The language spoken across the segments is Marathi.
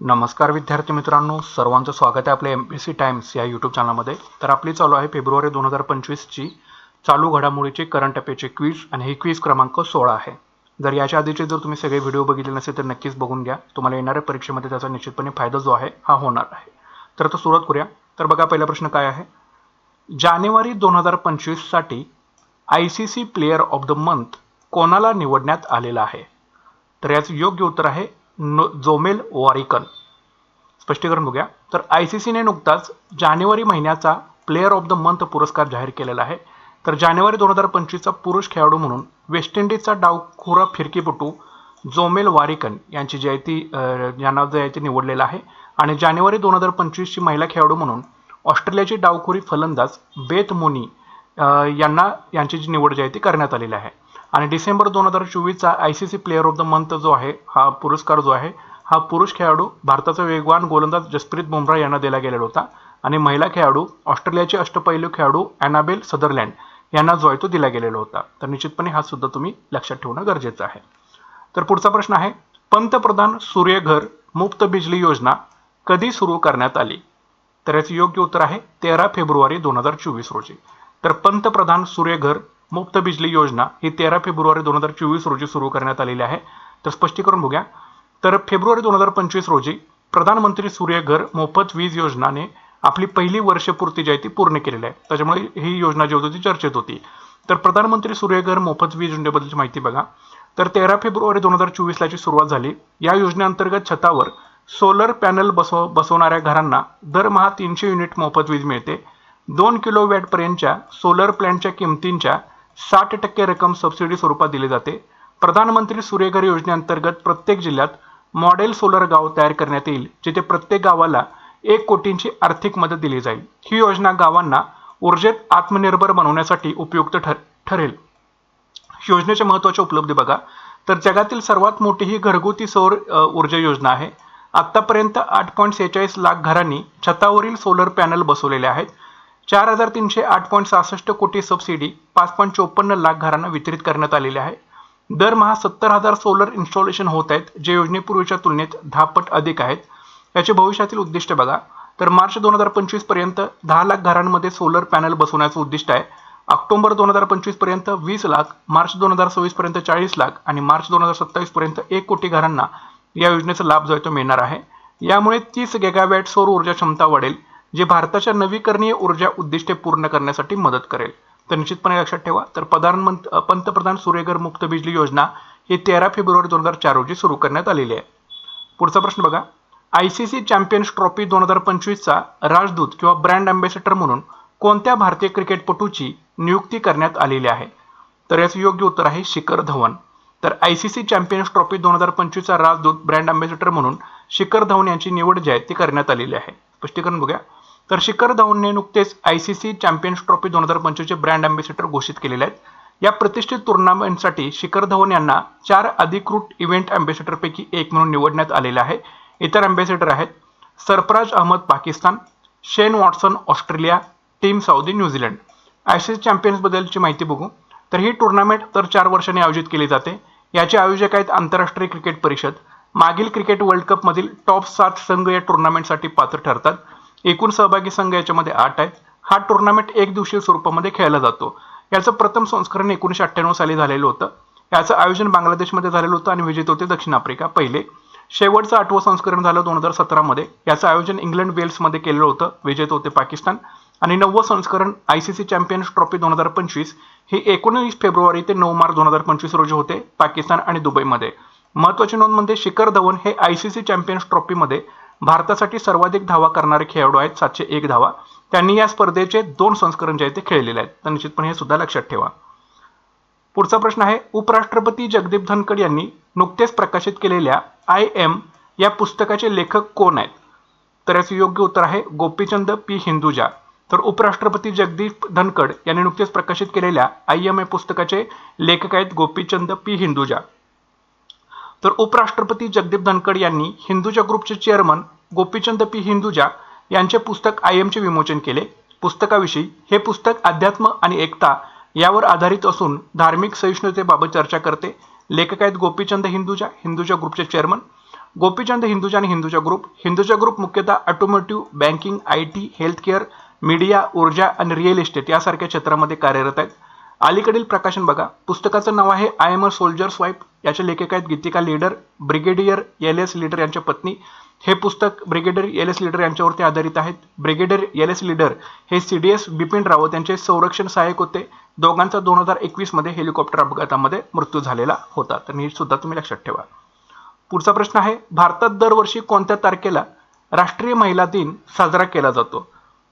नमस्कार विद्यार्थी मित्रांनो सर्वांचं स्वागत आहे आपल्या एम पी सी टाइम्स या यूट्यूब चॅनलमध्ये तर आपली चालू आहे फेब्रुवारी दोन हजार पंचवीसची चालू घडामोडीची करंट अफेअरची क्वीज आणि ही क्वीज क्रमांक सोळा आहे. जर याच्या आधीचे जर तुम्ही सगळे व्हिडिओ बघितले नसेल तर नक्कीच बघून घ्या. तुम्हाला येणाऱ्या परीक्षेमध्ये त्याचा निश्चितपणे फायदा जो आहे हा होणार आहे. तर आता सुरुवात करूया. तर बघा पहिला प्रश्न काय आहे? जानेवारी दोन हजार पंचवीससाठी I C C player of the month कोणाला निवडण्यात आलेला आहे? तर याचं योग्य उत्तर आहे नो जोमेल वॉरिकन. स्पष्टीकरण बघूया. तर आय सी सीने नुकताच जानेवारी महिन्याचा प्लेअर ऑफ द मंथ पुरस्कार जाहीर केलेला आहे. तर जानेवारी दोन हजार पंचवीसचा पुरुष खेळाडू म्हणून वेस्ट इंडिजचा डावखुरा फिरकीपटू जोमेल वारिकन यांची जयती यांना जयती निवडलेला निवडलेलं आहे. आणि जानेवारी दोन हजार पंचवीसची महिला खेळाडू म्हणून ऑस्ट्रेलियाची डावखुरी फलंदाज बेथ मोनी यांना यांची जी निवड जी आहे ती करण्यात आलेली आहे. आणि डिसेंबर दोन हजार चोवीसचा I C C player of the month जो आहे हा पुरस्कार जो आहे हा पुरुष खेळाडू भारताचा वेगवान गोलंदाज जसप्रीत बुमराह यांना दिला गेलेला होता. आणि महिला खेळाडू ऑस्ट्रेलियाचे अष्टपैलू खेळाडू अॅनाबेल सदरलँड यांना जो आहे तो दिला गेलेला होता. तर निश्चितपणे हा सुद्धा तुम्ही लक्षात ठेवणं गरजेचं आहे. तर पुढचा प्रश्न आहे पंतप्रधान सूर्यघर मुफ्त बिजली योजना कधी सुरू करण्यात आली? तर याचे योग्य उत्तर आहे तेरा फेब्रुवारी दोन हजार चोवीस रोजी. तर पंतप्रधान सूर्यघर मुफ्त बिजली योजना ही तेरा फेब्रुवारी दोन हजार चोवीस रोजी सुरू करण्यात आलेली आहे. तर स्पष्टीकरण बघूया. तर फेब्रुवारी दोन हजार पंचवीस रोजी प्रधानमंत्री सूर्यघर मोफत वीज योजनाने आपली पहिली वर्षपूर्ती जी आहे ती पूर्ण केलेली आहे. त्याच्यामुळे ही योजना जी होती ती चर्चेत होती. तर प्रधानमंत्री सूर्यघर मोफत वीज योजनेबद्दलची माहिती बघा. तर तेरा फेब्रुवारी दोन हजार चोवीसला याची सुरुवात झाली या योजनेअंतर्गत छतावर सोलर पॅनल बसव बसवणाऱ्या घरांना दरमहा तीनशे युनिट मोफत वीज मिळते. दोन किलो वॅटपर्यंतच्या सोलर प्लॅन्टच्या किमतींच्या साठ टक्के रक्कम सबसिडी स्वरूपात दिली जाते. प्रधानमंत्री सूर्यघर योजनेअंतर्गत प्रत्येक जिल्ह्यात मॉडेल सोलर गाव तयार करण्यात येईल जिथे प्रत्येक गावाला एक कोटींची आर्थिक मदत दिली जाईल. ही योजना गावांना ऊर्जेत आत्मनिर्भर बनवण्यासाठी उपयुक्त ठर ठरेल. योजनेच्या महत्त्वाच्या उपलब्धी बघा. तर जगातील सर्वात मोठी ही घरगुती सौर ऊर्जा योजना आहे. आत्तापर्यंत आठ पॉईंट सेहेचाळीस लाख घरांनी छतावरील सोलर पॅनल बसवलेले आहेत. चार हजार तीनशे आठ पॉईंट सहासष्ट कोटी सबसिडी पाच पॉईंट चोपन्न लाख घरांना वितरित करण्यात आलेली आहे. दरमहा सत्तर हजार सोलर इन्स्टॉलेशन होत आहेत जे योजनेपूर्वीच्या तुलनेत दहा पट अधिक आहेत. याचे भविष्यातील उद्दिष्ट बघा. तर मार्च दोन हजार पंचवीसपर्यंत दहा लाख घरांमध्ये सोलर पॅनल बसवण्याचं उद्दिष्ट आहे. ऑक्टोबर दोन हजार पंचवीसपर्यंत वीस लाख मार्च दोन हजार सव्वीस पर्यंत चाळीस लाख आणि मार्च दोन हजार सत्तावीस पर्यंत एक कोटी घरांना या योजनेचा लाभ जो आहे तो मिळणार आहे. यामुळे तीस गॅगावॅट सौर ऊर्जा क्षमता वाढेल जे भारताच्या नवीकरणीय ऊर्जा उद्दिष्टे पूर्ण करण्यासाठी मदत करेल. तर निश्चितपणे लक्षात ठेवा. तर प्रधानमंत पंतप्रधान सूर्यघर मुक्त बिजली योजना ही तेरा फेब्रुवारी दोन हजार चार रोजी सुरू करण्यात आलेली आहे. पुढचा प्रश्न बघा. I C C Champions Trophy दोन हजार पंचवीसचा राजदूत किंवा ब्रँड अँबॅसेडर म्हणून कोणत्या भारतीय क्रिकेटपटूची नियुक्ती करण्यात आलेली आहे? तर याचं योग्य उत्तर आहे शिखर धवन. तर I C C Champions Trophy दोन हजार पंचवीसचा राजदूत ब्रँड अँबॅसेडर म्हणून शिखर धवन यांची निवड जी आहे ती करण्यात आलेली आहे. स्पष्टीकरण बघूया. तर शिखर धवनने नुकतेच I C C Champions Trophy दोन हजार पंचवीसचे ब्रँड अँबॅसेडर घोषित केलेले आहेत. या प्रतिष्ठित टुर्नामेंटसाठी शिखर धवन यांना चार अधिकृत इव्हेंट अँबॅसेडरपैकी एक म्हणून निवडण्यात आलेले आहे. इतर अँबेसिडर आहेत Sarfaraz Ahmed Pakistan Shane Watson Australia team Southee New Zealand I C C चॅम्पियन्सबद्दलची माहिती बघू. तर ही टुर्नामेंट तर चार वर्षांनी आयोजित केली जाते. याचे आयोजक आहेत आंतरराष्ट्रीय क्रिकेट परिषद. मागील क्रिकेट वर्ल्ड कपमधील टॉप सात संघ या टुर्नामेंटसाठी पात्र ठरतात. एकूण सहभागी संघ याच्यामध्ये आठ आहेत. हा टुर्नामेंट एक दिवसीय स्वरूपामध्ये खेळला जातो. याचं प्रथम संस्करण एकोणीसशे अठ्ठ्याण्णव साली झालेलं होतं. याचं आयोजन बांगलादेशमध्ये झालेलं होतं आणि विजेते होते दक्षिण आफ्रिका पहिले. शेवटचं आठवं संस्करण झालं दोन हजार सतरामध्ये. याचं आयोजन इंग्लंड वेल्समध्ये केलेलं होतं. विजेते होते पाकिस्तान. आणि नववं संस्करण I C C Champions Trophy दोन हजार पंचवीस. ही एकोणवीस फेब्रुवारी ते नऊ मार्च दोन हजार पंचवीस रोजी होते पाकिस्तान आणि दुबईमध्ये. महत्त्वाची नोंद म्हणजे शिखर धवन हे आय सी सी चॅम्पियन्स ट्रॉफीमध्ये भारतासाठी सर्वाधिक धावा करणारे खेळाडू आहेत सातशे एक धावा. त्यांनी या स्पर्धेचे दोन संस्करण जे आहेत ते खेळलेले आहेत. तर निश्चितपणे हे सुद्धा लक्षात ठेवा. पुढचा प्रश्न आहे उपराष्ट्रपती जगदीप धनखड यांनी नुकतेच प्रकाशित केलेल्या आय एम या पुस्तकाचे लेखक कोण आहेत? तर याचं योग्य उत्तर आहे गोपीचंद पी हिंदुजा. तर उपराष्ट्रपती जगदीप धनखड यांनी नुकतेच प्रकाशित केलेल्या आय एम या पुस्तकाचे लेखक आहेत गोपीचंद पी हिंदुजा. तर उपराष्ट्रपती जगदीप धनखड यांनी हिंदुजा ग्रुपचे चेअरमन गोपीचंद पी हिंदुजा यांचे पुस्तक आय एमचे विमोचन केले. पुस्तकाविषयी हे पुस्तक अध्यात्म आणि एकता यावर आधारित असून धार्मिक सहिष्णुतेबाबत चर्चा करते. लेखक आहेत गोपीचंद हिंदुजा हिंदुजा ग्रुपचे चेअरमन. गोपीचंद हिंदुजा आणि हिंदुजा ग्रुप हिंदुजा ग्रुप मुख्यतः automotive banking I T healthcare media ऊर्जा आणि रिअल इस्टेट यासारख्या क्षेत्रामध्ये कार्यरत आहेत. अलीकडील प्रकाशन बघा. पुस्तकाचं नाव आहे I am a soldier's wife याचे लेखक आहेत Geetika Lidder brigadier L S Lidder यांच्या पत्नी. हे पुस्तक ब्रिगेडियर एल एस लीडर यांच्यावरती आधारित आहेत. ब्रिगेडियर एल एस लीडर हे C D S Bipin Rawat यांचे संरक्षण सहाय्यक होते. दोघांचा दोन हजार एकवीसमध्ये हेलिकॉप्टर अपघातामध्ये मृत्यू झालेला होता. तर हे सुद्धा तुम्ही लक्षात ठेवा. पुढचा प्रश्न आहे भारतात दरवर्षी कोणत्या तारखेला राष्ट्रीय महिला दिन साजरा केला जातो?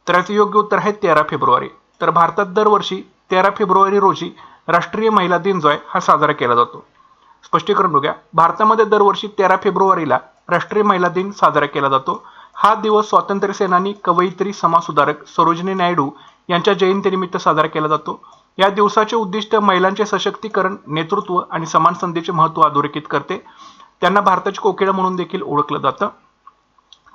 तर याचं योग्य उत्तर आहे तेरा फेब्रुवारी. तर भारतात दरवर्षी तेरा फेब्रुवारी रोजी राष्ट्रीय महिला दिन जो आहे हा साजरा केला जातो. स्पष्टीकरण बघूया. भारतामध्ये दरवर्षी तेरा फेब्रुवारीला राष्ट्रीय महिला दिन साजरा केला जातो. हा दिवस स्वातंत्र्य सेनानी कवयित्री समाजसुधारक सरोजिनी नायडू यांच्या जयंतीनिमित्त साजरा केला जातो. या दिवसाचे उद्दिष्ट महिलांचे सशक्तीकरण नेतृत्व आणि समान संधीचे महत्त्व अधोरेखित करते. त्यांना भारताची कोकिळा म्हणून देखील ओळखलं जातं.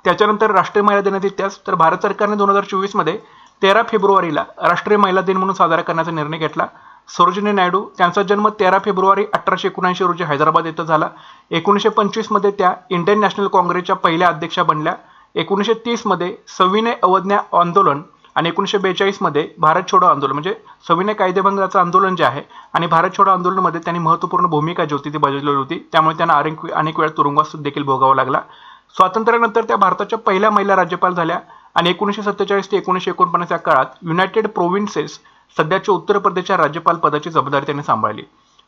त्याच्यानंतर राष्ट्रीय महिला दिनाचा इतिहास तर भारत सरकारने दोन हजार चोवीसमध्ये तेरा फेब्रुवारीला राष्ट्रीय महिला दिन म्हणून साजरा करण्याचा निर्णय घेतला. सरोजिनी नायडू त्यांचा जन्म तेरा फेब्रुवारी अठराशे एकोणऐंशी रोजी हैदराबाद येथे झाला. एकोणीसशे पंचवीसमध्ये त्या इंडियन नॅशनल काँग्रेसच्या पहिल्या अध्यक्षा बनल्या. एकोणीसशे तीसमध्ये सविनय अवज्ञा आंदोलन आणि एकोणीसशे बेचाळीसमध्ये भारत छोडो आंदोलन म्हणजे सविनय कायदेभंगाचं आंदोलन जे आहे आणि भारत छोडो आंदोलनामध्ये त्यांनी महत्त्वपूर्ण भूमिका जी होती ती बजावलेली होती. त्यामुळे त्यांना अनेक अनेक वेळा तुरुंगवास देखील भोगावा लागला. स्वातंत्र्यानंतर त्या भारताच्या पहिल्या महिला राज्यपाल झाल्या. आणि एकोणीसशे सत्तेचाळीस ते एकोणीसशे एकोणपन्नास या काळात युनायटेड प्रोव्हिन्सेस सध्याच्या उत्तर प्रदेशच्या राज्यपाल पदाची जबाबदारी त्यांनी सांभाळली.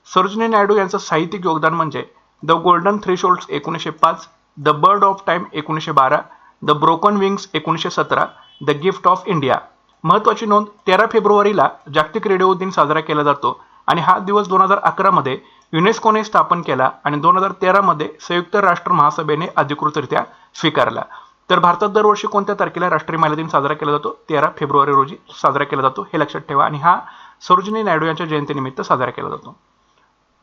सरोजिनी नायडू यांचं साहित्यिक योगदान म्हणजे द गोल्डन थ्री शोल्ड्स एकोणीसशे पाच द बर्ड ऑफ टाइम एकोणीसशे बारा द ब्रोकन विंग्स एकोणीसशे सतरा द गिफ्ट ऑफ इंडिया. महत्त्वाची नोंद तेरा फेब्रुवारीला जागतिक रेडिओ दिन साजरा केला जातो आणि हा दिवस दोन हजार अकरामध्ये युनेस्कोने स्थापन केला आणि दोन हजार तेरामध्ये संयुक्त राष्ट्र महासभेने अधिकृतरित्या स्वीकारला. तर भारतात दरवर्षी कोणत्या तारखेला राष्ट्रीय महिला दिन साजरा केला जातो? तेरा फेब्रुवारी रोजी साजरा केला जातो हे लक्षात ठेवा. आणि हा सरोजिनी नायडू यांच्या जयंतीनिमित्त साजरा केला जातो.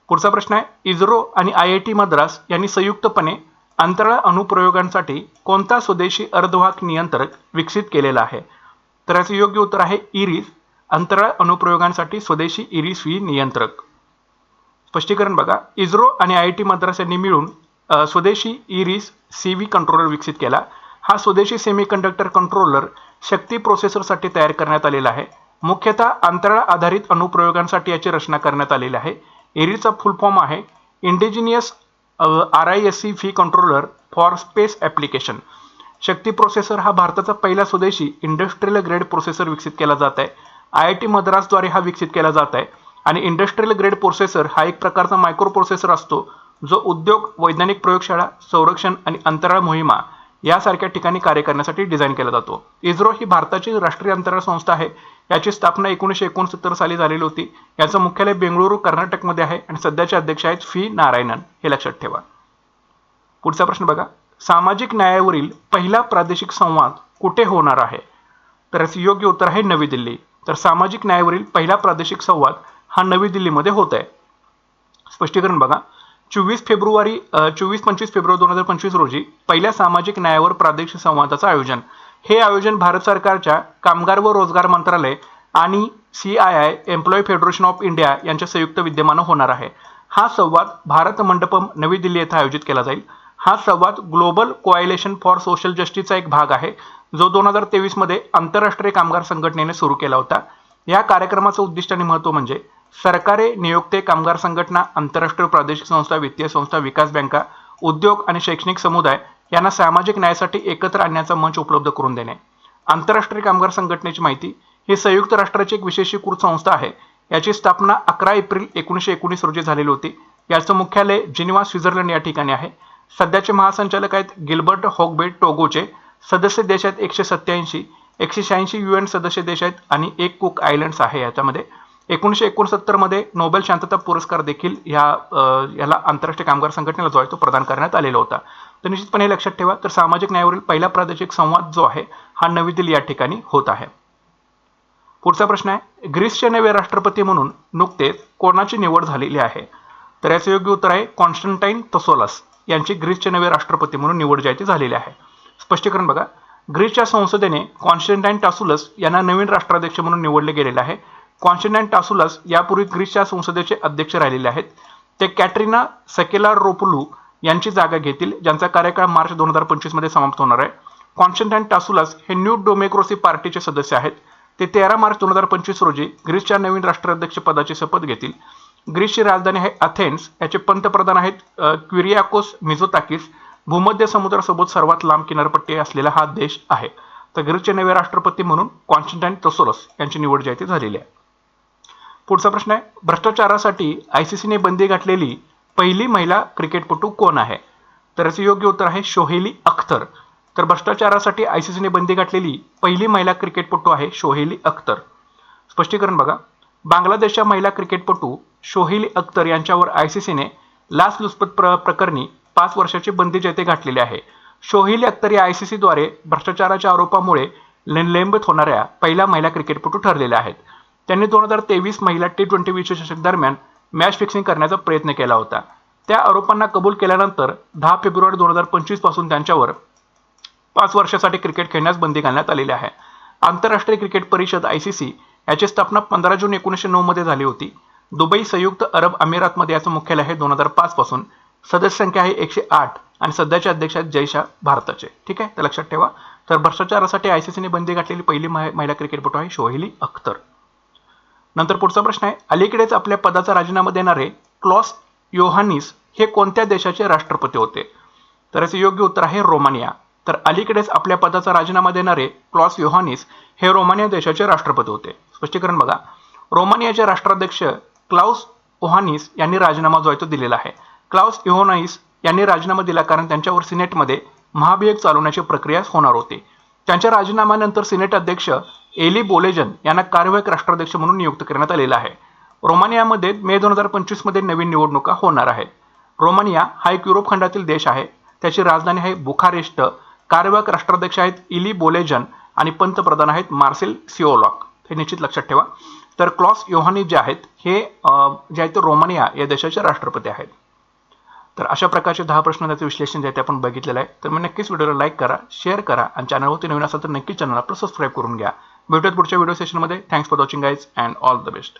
पुढचा प्रश्न आहे इस्रो आणि आय आय टी मद्रास यांनी संयुक्तपणे अंतराळ अनुप्रयोगांसाठी कोणता स्वदेशी अर्धवाहक नियंत्रक विकसित केलेला आहे? तर याचं योग्य उत्तर आहे इरिस. अंतराळ अनुप्रयोगांसाठी स्वदेशी इरिस ही नियंत्रक. स्पष्टीकरण बघा इस्रो आणि आय आय टी मद्रास यांनी मिळून स्वदेशी इरिस सी व्ही कंट्रोलर विकसित केला. हा स्वदेशी सेमीकंडक्टर कंट्रोलर शक्ती प्रोसेसरसाठी तयार करण्यात आलेला आहे. मुख्यतः अंतराळ आधारित अनुप्रयोगांसाठी याची रचना करण्यात आलेली आहे. एरीचा फुल फॉर्म आहे. Indigenous R I S C V controller for space application Shakti processor हा भारताचा पहिला स्वदेशी इंडस्ट्रियल ग्रेड प्रोसेसर विकसित केला जात आहे. आय आय टी मद्रासद्वारे हा विकसित केला जात आहे. आणि इंडस्ट्रियल ग्रेड प्रोसेसर हा एक प्रकारचा मायक्रो प्रोसेसर असतो जो उद्योग वैज्ञानिक प्रयोगशाळा संरक्षण आणि अंतराळ मोहिमा यासारख्या ठिकाणी कार्य करण्यासाठी डिझाईन केला जातो. इस्रो ही भारताची राष्ट्रीय अंतराळ संस्था आहे. याची स्थापना एकोणीसशे एकोणसत्तर साली झालेली होती. याचं मुख्यालय बेंगळुरू कर्नाटकमध्ये आहे आणि सध्याचे अध्यक्ष आहेत फी नारायणन. हे लक्षात ठेवा. पुढचा प्रश्न बघा. सामाजिक न्यायावरील पहिला प्रादेशिक संवाद कुठे होणार आहे? तर याचं योग्य उत्तर आहे नवी दिल्ली. तर सामाजिक न्यायावरील पहिला प्रादेशिक संवाद हा नवी दिल्लीमध्ये होत आहे स्पष्टीकरण बघा. चोवीस फेब्रुवारी चोवीस पंचवीस फेब्रुवारी दोन हजार पंचवीस रोजी पहिल्या सामाजिक न्यायावर प्रादेशिक संवादाचं आयोजन. हे आयोजन भारत सरकारच्या कामगार व रोजगार मंत्रालय आणि C I I employee federation of India यांच्या संयुक्त विद्यमानं होणार आहे. हा संवाद भारत मंडपम नवी दिल्ली येथे आयोजित केला जाईल. हा संवाद ग्लोबल कोआयलेशन फॉर सोशल जस्टिसचा एक भाग आहे जो दोन हजार तेवीसमध्ये आंतरराष्ट्रीय कामगार संघटनेने सुरू केला होता. या कार्यक्रमाचं उद्दिष्ट आणि महत्त्व म्हणजे सरकारे नियोक्ते कामगार संघटना आंतरराष्ट्रीय प्रादेशिक संस्था वित्तीय संस्था विकास बँका उद्योग आणि शैक्षणिक समुदाय यांना सामाजिक न्यायासाठी एकत्र आणण्याचा मंच उपलब्ध करून देणे. आंतरराष्ट्रीय कामगार संघटनेची माहिती ही संयुक्त राष्ट्राची एक विशेषीकृत संस्था आहे. याची स्थापना अकरा एप्रिल एकोणीसशे एकोणीस रोजी झालेली होती. याचं मुख्यालय जिनिवा स्वित्झर्लंड या ठिकाणी आहे. सध्याचे महासंचालक आहेत गिल्बर्ट हॉगबेट टोगोचे. सदस्य देश आहेत एकशे सत्याऐंशी एकशे शहाऐंशी यू एन सदस्य देश आहेत आणि एक कुक आयलंड्स आहे याच्यामध्ये. एकोणीसशे एकोणसत्तरमध्ये नोबेल शांतता पुरस्कार देखील ह्या याला आंतरराष्ट्रीय कामगार संघटनेला जो आहे तो प्रदान करण्यात आलेला होता. तर निश्चितपणे लक्षात ठेवा. तर सामाजिक न्यायावरील पहिला प्रादेशिक संवाद जो आहे हा नवी दिल्ली या ठिकाणी होत आहे. पुढचा प्रश्न आहे ग्रीसचे नवे राष्ट्रपती म्हणून नुकतेच कोणाची निवड झालेली आहे? तर याचं योग्य उत्तर आहे कॉन्स्टंटाईन तसोलस यांची ग्रीसचे नवे राष्ट्रपती म्हणून निवड जी आहे ती झालेली आहे. स्पष्टीकरण बघा. ग्रीसच्या संसदेने कॉन्स्टंटाईन टासुलस यांना नवीन राष्ट्राध्यक्ष म्हणून निवडले गेलेले आहे. कॉन्स्टंटाईन टासुलस यापूर्वी ग्रीसच्या संसदेचे अध्यक्ष राहिलेले आहेत. ते कॅटरीना सकेला रोपलू यांची जागा घेतील ज्यांचा कार्यकाळ मार्च दोन हजार पंचवीसमध्ये समाप्त होणार आहे. कॉन्स्टंटाईन टासुलास हे न्यू डोमेक्रोसी पार्टीचे सदस्य आहेत. ते तेरा मार्च दोन हजार पंचवीस रोजी ग्रीसच्या नवीन राष्ट्राध्यक्ष पदाची शपथ घेतील. ग्रीसची राजधानी आहे अथेन्स. याचे पंतप्रधान आहेत क्विरियाकोस मिझोताकिस. भूमध्य समुद्रासोबत सर्वात लांब किनारपट्टी असलेला हा देश आहे. तर ग्रीसचे नवे राष्ट्रपती म्हणून कॉन्स्टंटाईन तसोलस यांची निवड जी आहे ती झालेली आहे. पुढचा प्रश्न आहे. भ्रष्टाचारासाठी आयसीसीने बंदी घातलेली पहिली महिला क्रिकेटपटू कोण आहे? तर याचं योग्य उत्तर आहे शोहेली अख्तर. तर भ्रष्टाचारासाठी आयसीसीने बंदी घातलेली पहिली महिला क्रिकेटपटू आहे शोहेली अख्तर. स्पष्टीकरण बघा. बांगलादेशच्या महिला क्रिकेटपटू शोहेली अख्तर यांच्यावर आयसीसीने लाचलुचपत प्र प्रकरणी पाच वर्षाची बंदी जेथे घातलेली आहे. शोहेली अख्तर या आयसीसीद्वारे भ्रष्टाचाराच्या आरोपामुळे निलंबित होणाऱ्या पहिल्या महिला क्रिकेटपटू ठरलेल्या आहेत. त्यांनी दोन हजार तेवीस महिला टी ट्वेंटी विश्वचषक दरम्यान मॅच फिक्सिंग करण्याचा प्रयत्न केला होता. त्या आरोपांना कबूल केल्यानंतर दहा फेब्रुवारी दोन हजार पंचवीसपासून त्यांच्यावर पाच वर्षासाठी क्रिकेट खेळण्यास बंदी घालण्यात आलेली आहे. आंतरराष्ट्रीय क्रिकेट परिषद आय सी सी याची स्थापना पंधरा जून एकोणीसशे नऊ मध्ये झाली होती. दुबई संयुक्त अरब अमिरातमध्ये याचं मुख्यालय आहे दोन हजार पाच पासून. सदस्य संख्या आहे एकशे आठ आणि सध्याचे अध्यक्ष आहेत जयशाह भारताचे. ठीक आहे? ते लक्षात ठेवा. तर भ्रष्टाचारासाठी आयसीसीने बंदी घातलेली पहिली महि- महिला क्रिकेटपटू आहे शोहेली अख्तर. नंतर पुढचा प्रश्न आहे अलीकडेच आपल्या पदाचा राजीनामा देणारे क्लॉस योहानिस हे कोणत्या देशाचे राष्ट्रपती होते? तर याचे योग्य उत्तर आहे रोमानिया. तर अलीकडेच आपल्या पदाचा राजीनामा देणारे क्लॉस योहानिस हे रोमानिया देशाचे राष्ट्रपती होते. स्पष्टीकरण बघा. रोमानियाचे राष्ट्राध्यक्ष क्लाउस ओहानिस यांनी राजीनामा जो आहे तो दिलेला आहे. क्लाउस योहानिस यांनी राजीनामा दिला कारण त्यांच्यावर सिनेटमध्ये महाभियोग चालवण्याची प्रक्रिया होणार होती. त्यांच्या राजीनाम्यानंतर सिनेट अध्यक्ष एली बोलेजन यांना कार्यवाहक राष्ट्राध्यक्ष म्हणून नियुक्त करण्यात आलेला आहे. रोमानियामध्ये मे दोन हजार पंचवीसमध्ये नवीन निवडणुका होणार आहेत. रोमानिया हा एक युरोप खंडातील देश आहे. त्याची राजधानी आहे बुखारेस्ट. कार्यवाहक राष्ट्राध्यक्ष आहेत इली बोलेजन आणि पंतप्रधान आहेत मार्सेल सिओलॉक. हे निश्चित लक्षात ठेवा. तर क्लॉस योहानी जे आहेत हे जे आहेत ते रोमानिया या देशाचे राष्ट्रपती आहेत. तर अशा प्रकारचे दहा प्रश्न त्याचं विश्लेषण जे आहे ते आपण बघितलेलं आहे. तर मी नक्कीच व्हिडिओला लाईक करा शेअर करा आणि चॅनलवरती नवीन असेल तर नक्कीच चॅनल आपलं सबस्क्राईब करून घ्या. भेटूयात पुढच्या व्हिडिओ सेशनमध्ये thanks for watching guys and all the best